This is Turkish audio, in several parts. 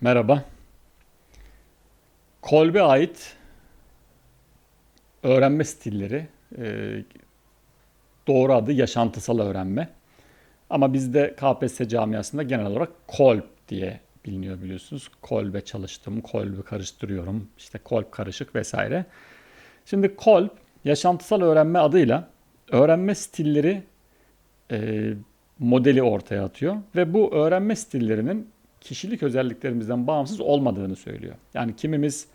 Merhaba. Kolbe ait öğrenme stilleri, e, doğru adı yaşantısal öğrenme. Ama bizde KPSS camiasında genel olarak kolb diye biliniyor biliyorsunuz. Kolbe çalıştım, kolbi karıştırıyorum, işte kolb karışık vesaire. Şimdi kolb yaşantısal öğrenme adıyla öğrenme stilleri e, modeli ortaya atıyor ve bu öğrenme stillerinin kişilik özelliklerimizden bağımsız olmadığını söylüyor. Yani kimimiz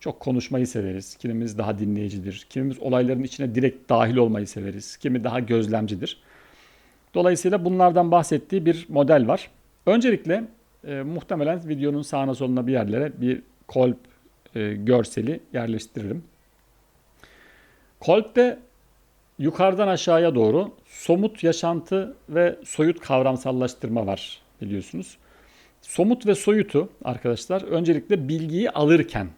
çok konuşmayı severiz, kimimiz daha dinleyicidir, kimimiz olayların içine direkt dahil olmayı severiz, kimi daha gözlemcidir. Dolayısıyla bunlardan bahsettiği bir model var. Öncelikle e, muhtemelen videonun sağına soluna bir yerlere bir kolp e, görseli yerleştiririm. Kolp'te yukarıdan aşağıya doğru somut yaşantı ve soyut kavramsallaştırma var biliyorsunuz. Somut ve soyutu arkadaşlar öncelikle bilgiyi alırken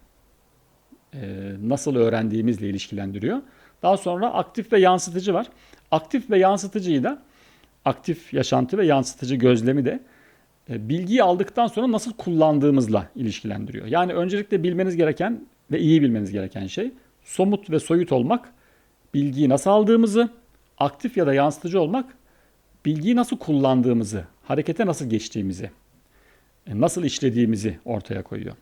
e, nasıl öğrendiğimizle ilişkilendiriyor. Daha sonra aktif ve yansıtıcı var. Aktif ve yansıtıcıyı da aktif yaşantı ve yansıtıcı gözlemi de e, bilgiyi aldıktan sonra nasıl kullandığımızla ilişkilendiriyor. Yani öncelikle bilmeniz gereken ve iyi bilmeniz gereken şey somut ve soyut olmak, bilgiyi nasıl aldığımızı, aktif ya da yansıtıcı olmak, bilgiyi nasıl kullandığımızı, harekete nasıl geçtiğimizi, nasıl işlediğimizi ortaya koyuyor.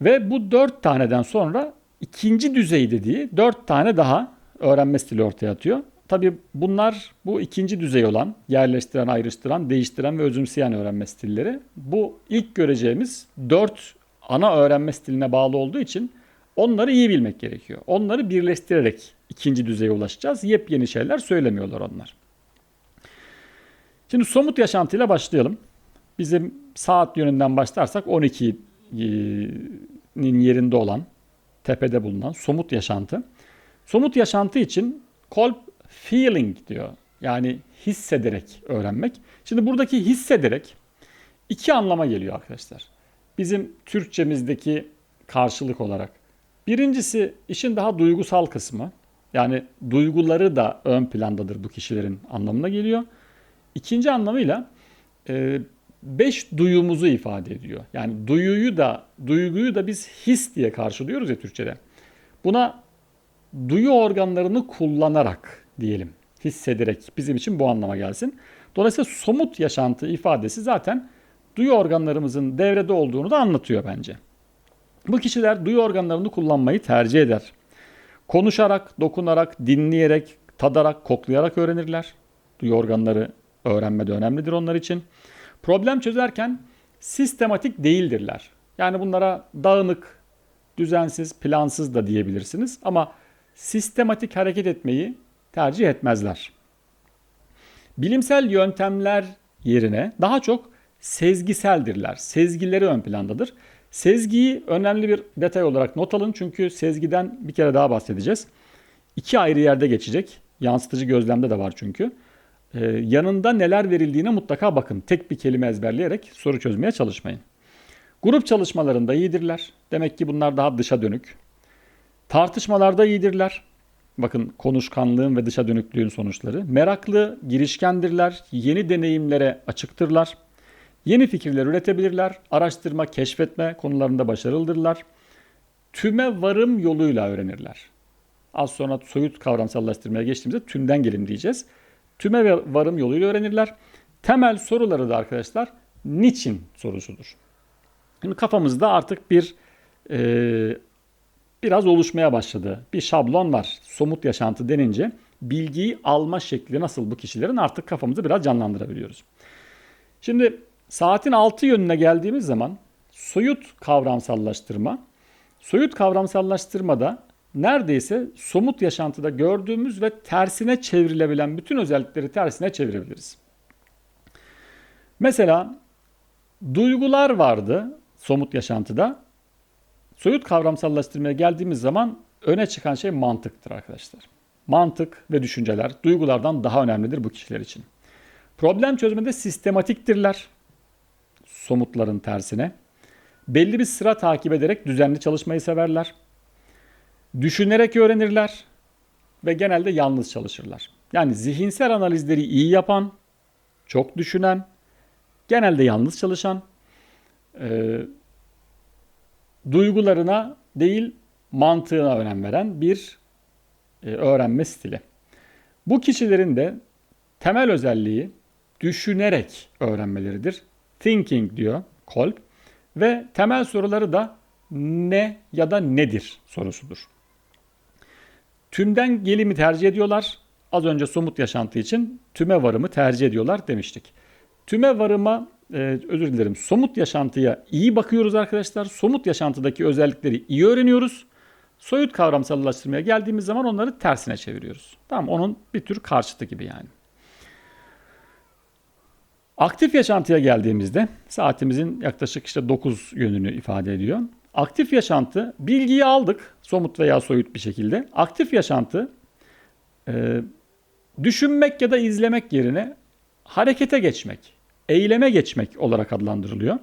Ve bu dört taneden sonra ikinci düzey dediği dört tane daha öğrenme stili ortaya atıyor. Tabii bunlar bu ikinci düzey olan yerleştiren, ayrıştıran, değiştiren ve özümseyen öğrenme stilleri. Bu ilk göreceğimiz dört ana öğrenme stiline bağlı olduğu için onları iyi bilmek gerekiyor. Onları birleştirerek ikinci düzeye ulaşacağız. Yepyeni şeyler söylemiyorlar onlar. Şimdi somut yaşantıyla başlayalım. Bizim saat yönünden başlarsak 12'nin yerinde olan, tepede bulunan somut yaşantı. Somut yaşantı için Kolb feeling diyor. Yani hissederek öğrenmek. Şimdi buradaki hissederek iki anlama geliyor arkadaşlar. Bizim Türkçemizdeki karşılık olarak. Birincisi işin daha duygusal kısmı. Yani duyguları da ön plandadır bu kişilerin anlamına geliyor. İkinci anlamıyla e, beş duyumuzu ifade ediyor. Yani duyuyu da duyguyu da biz his diye karşılıyoruz ya Türkçe'de. Buna duyu organlarını kullanarak diyelim, hissederek bizim için bu anlama gelsin. Dolayısıyla somut yaşantı ifadesi zaten duyu organlarımızın devrede olduğunu da anlatıyor bence. Bu kişiler duyu organlarını kullanmayı tercih eder. Konuşarak, dokunarak, dinleyerek, tadarak, koklayarak öğrenirler. Duyu organları öğrenmede önemlidir onlar için. Problem çözerken sistematik değildirler. Yani bunlara dağınık, düzensiz, plansız da diyebilirsiniz ama sistematik hareket etmeyi tercih etmezler. Bilimsel yöntemler yerine daha çok sezgiseldirler. Sezgileri ön plandadır. Sezgiyi önemli bir detay olarak not alın çünkü sezgiden bir kere daha bahsedeceğiz. İki ayrı yerde geçecek. Yansıtıcı gözlemde de var çünkü. Ee, yanında neler verildiğine mutlaka bakın. Tek bir kelime ezberleyerek soru çözmeye çalışmayın. Grup çalışmalarında iyidirler. Demek ki bunlar daha dışa dönük. Tartışmalarda iyidirler. Bakın konuşkanlığın ve dışa dönüklüğün sonuçları. Meraklı, girişkendirler, yeni deneyimlere açıktırlar. Yeni fikirler üretebilirler. Araştırma, keşfetme konularında başarılıdırlar. Tüme varım yoluyla öğrenirler. Az sonra soyut kavramsallaştırmaya geçtiğimizde tümden gelin diyeceğiz. Tüme ve varım yoluyla öğrenirler. Temel soruları da arkadaşlar niçin sorusudur. Şimdi kafamızda artık bir e, biraz oluşmaya başladı. Bir şablon var. Somut yaşantı denince bilgiyi alma şekli nasıl bu kişilerin artık kafamızı biraz canlandırabiliyoruz. Şimdi saatin altı yönüne geldiğimiz zaman soyut kavramsallaştırma. Soyut kavramsallaştırmada neredeyse somut yaşantıda gördüğümüz ve tersine çevrilebilen bütün özellikleri tersine çevirebiliriz. Mesela duygular vardı somut yaşantıda. Soyut kavramsallaştırmaya geldiğimiz zaman öne çıkan şey mantıktır arkadaşlar. Mantık ve düşünceler duygulardan daha önemlidir bu kişiler için. Problem çözmede sistematiktirler. Somutların tersine. Belli bir sıra takip ederek düzenli çalışmayı severler. Düşünerek öğrenirler ve genelde yalnız çalışırlar. Yani zihinsel analizleri iyi yapan, çok düşünen, genelde yalnız çalışan, e, duygularına değil mantığına önem veren bir e, öğrenme stili. Bu kişilerin de temel özelliği düşünerek öğrenmeleridir. Thinking diyor Kolb ve temel soruları da ne ya da nedir sorusudur. Tümden gelimi tercih ediyorlar. Az önce somut yaşantı için tüme varımı tercih ediyorlar demiştik. Tüme varıma e, özür dilerim somut yaşantıya iyi bakıyoruz arkadaşlar. Somut yaşantıdaki özellikleri iyi öğreniyoruz. Soyut kavramsallaştırmaya geldiğimiz zaman onları tersine çeviriyoruz. Tamam onun bir tür karşıtı gibi yani. Aktif yaşantıya geldiğimizde saatimizin yaklaşık işte 9 yönünü ifade ediyor. Aktif yaşantı bilgiyi aldık somut veya soyut bir şekilde. Aktif yaşantı e, düşünmek ya da izlemek yerine harekete geçmek, eyleme geçmek olarak adlandırılıyor.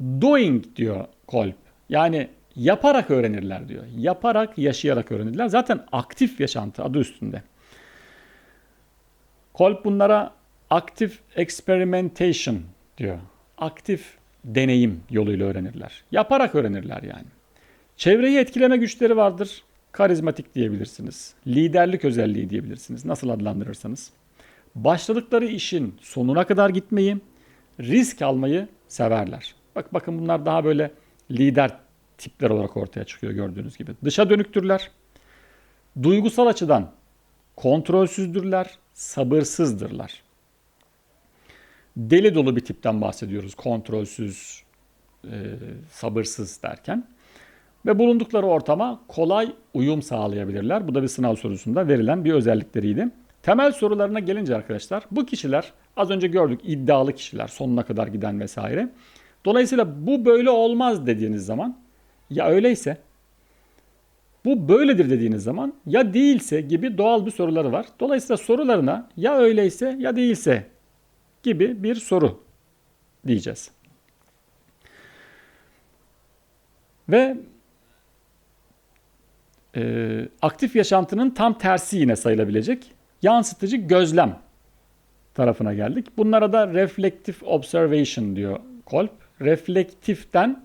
Doing diyor Kolb. Yani yaparak öğrenirler diyor. Yaparak, yaşayarak öğrenirler. Zaten aktif yaşantı adı üstünde. Kolb bunlara active experimentation diyor. Aktif deneyim yoluyla öğrenirler. Yaparak öğrenirler yani. Çevreyi etkileme güçleri vardır. Karizmatik diyebilirsiniz. Liderlik özelliği diyebilirsiniz. Nasıl adlandırırsanız. Başladıkları işin sonuna kadar gitmeyi, risk almayı severler. Bak bakın bunlar daha böyle lider tipler olarak ortaya çıkıyor gördüğünüz gibi. Dışa dönüktürler. Duygusal açıdan kontrolsüzdürler, sabırsızdırlar. Deli dolu bir tipten bahsediyoruz. Kontrolsüz, e, sabırsız derken. Ve bulundukları ortama kolay uyum sağlayabilirler. Bu da bir sınav sorusunda verilen bir özellikleriydi. Temel sorularına gelince arkadaşlar bu kişiler az önce gördük iddialı kişiler sonuna kadar giden vesaire. Dolayısıyla bu böyle olmaz dediğiniz zaman ya öyleyse bu böyledir dediğiniz zaman ya değilse gibi doğal bir soruları var. Dolayısıyla sorularına ya öyleyse ya değilse gibi bir soru diyeceğiz. Ve e, aktif yaşantının tam tersi yine sayılabilecek yansıtıcı gözlem tarafına geldik. Bunlara da reflective observation diyor Kolb. Reflektiften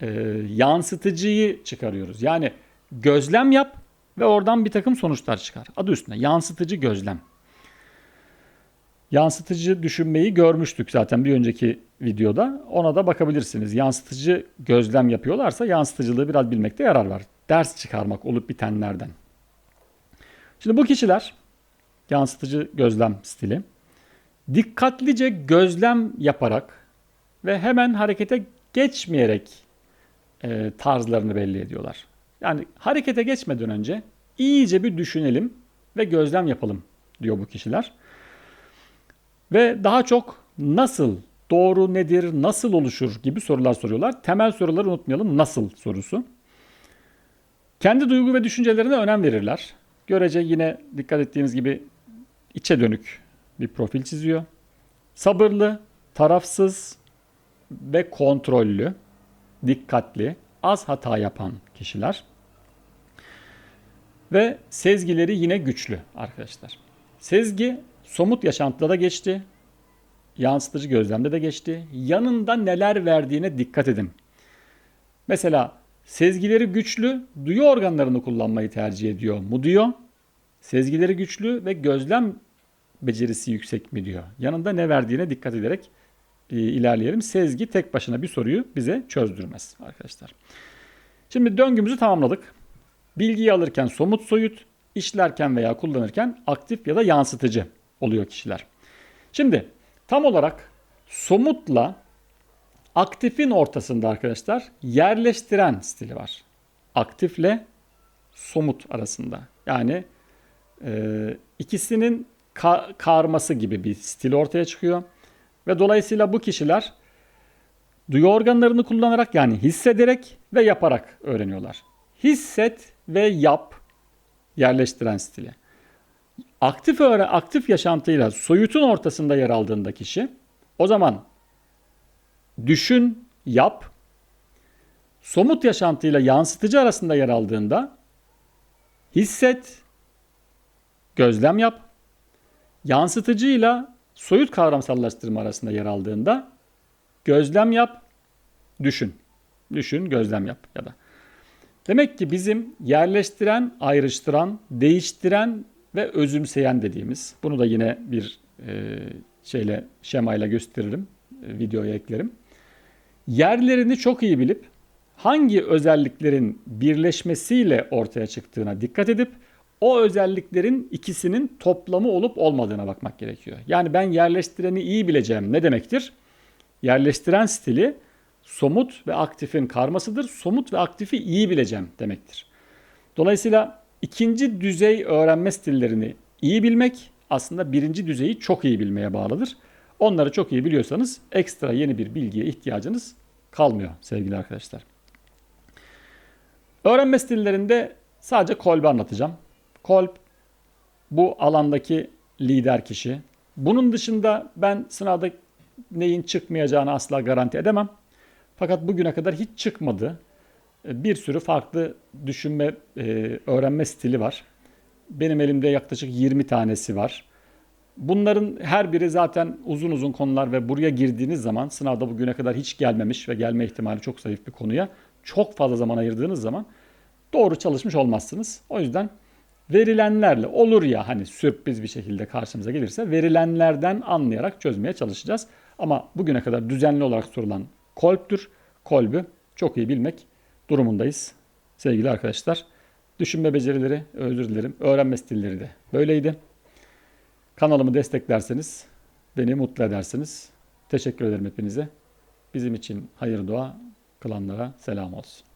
e, yansıtıcıyı çıkarıyoruz. Yani gözlem yap ve oradan bir takım sonuçlar çıkar. Adı üstünde yansıtıcı gözlem. Yansıtıcı düşünmeyi görmüştük zaten bir önceki videoda. Ona da bakabilirsiniz. Yansıtıcı gözlem yapıyorlarsa yansıtıcılığı biraz bilmekte yarar var. Ders çıkarmak olup bitenlerden. Şimdi bu kişiler yansıtıcı gözlem stili dikkatlice gözlem yaparak ve hemen harekete geçmeyerek e, tarzlarını belli ediyorlar. Yani harekete geçmeden önce iyice bir düşünelim ve gözlem yapalım diyor bu kişiler. Ve daha çok nasıl, doğru nedir, nasıl oluşur gibi sorular soruyorlar. Temel soruları unutmayalım. Nasıl sorusu. Kendi duygu ve düşüncelerine önem verirler. Görece yine dikkat ettiğiniz gibi içe dönük bir profil çiziyor. Sabırlı, tarafsız ve kontrollü, dikkatli, az hata yapan kişiler. Ve sezgileri yine güçlü arkadaşlar. Sezgi somut yaşantıda da geçti. Yansıtıcı gözlemde de geçti. Yanında neler verdiğine dikkat edin. Mesela sezgileri güçlü, duyu organlarını kullanmayı tercih ediyor mu diyor. Sezgileri güçlü ve gözlem becerisi yüksek mi diyor. Yanında ne verdiğine dikkat ederek e, ilerleyelim. Sezgi tek başına bir soruyu bize çözdürmez arkadaşlar. Şimdi döngümüzü tamamladık. Bilgiyi alırken somut soyut, işlerken veya kullanırken aktif ya da yansıtıcı oluyor kişiler. Şimdi tam olarak somutla aktifin ortasında arkadaşlar yerleştiren stili var. Aktifle somut arasında. Yani e, ikisinin ka- karması gibi bir stil ortaya çıkıyor. Ve dolayısıyla bu kişiler duyu organlarını kullanarak yani hissederek ve yaparak öğreniyorlar. Hisset ve yap yerleştiren stili. Aktif öğre aktif yaşantıyla soyutun ortasında yer aldığında kişi o zaman düşün, yap. Somut yaşantıyla yansıtıcı arasında yer aldığında hisset, gözlem yap. Yansıtıcıyla soyut kavramsallaştırma arasında yer aldığında Gözlem yap, düşün. Düşün, gözlem yap ya da. Demek ki bizim yerleştiren, ayrıştıran, değiştiren ve özümseyen dediğimiz. Bunu da yine bir e, şeyle şemayla gösteririm. e, videoya eklerim. Yerlerini çok iyi bilip hangi özelliklerin birleşmesiyle ortaya çıktığına dikkat edip o özelliklerin ikisinin toplamı olup olmadığına bakmak gerekiyor. Yani ben yerleştireni iyi bileceğim ne demektir? Yerleştiren stili somut ve aktifin karmasıdır. Somut ve aktifi iyi bileceğim demektir. Dolayısıyla ikinci düzey öğrenme stillerini iyi bilmek aslında birinci düzeyi çok iyi bilmeye bağlıdır. Onları çok iyi biliyorsanız ekstra yeni bir bilgiye ihtiyacınız kalmıyor sevgili arkadaşlar. Öğrenme stillerinde sadece Kolb'i anlatacağım. Kolb bu alandaki lider kişi. Bunun dışında ben sınavda neyin çıkmayacağını asla garanti edemem. Fakat bugüne kadar hiç çıkmadı. Bir sürü farklı düşünme, e, öğrenme stili var. Benim elimde yaklaşık 20 tanesi var. Bunların her biri zaten uzun uzun konular ve buraya girdiğiniz zaman sınavda bugüne kadar hiç gelmemiş ve gelme ihtimali çok zayıf bir konuya çok fazla zaman ayırdığınız zaman doğru çalışmış olmazsınız. O yüzden verilenlerle olur ya hani sürpriz bir şekilde karşımıza gelirse verilenlerden anlayarak çözmeye çalışacağız. Ama bugüne kadar düzenli olarak sorulan kolptür. Kolbü çok iyi bilmek durumundayız sevgili arkadaşlar. Düşünme becerileri, özür dilerim, öğrenme stilleri de böyleydi. Kanalımı desteklerseniz beni mutlu edersiniz. Teşekkür ederim hepinize. Bizim için hayır dua kılanlara selam olsun.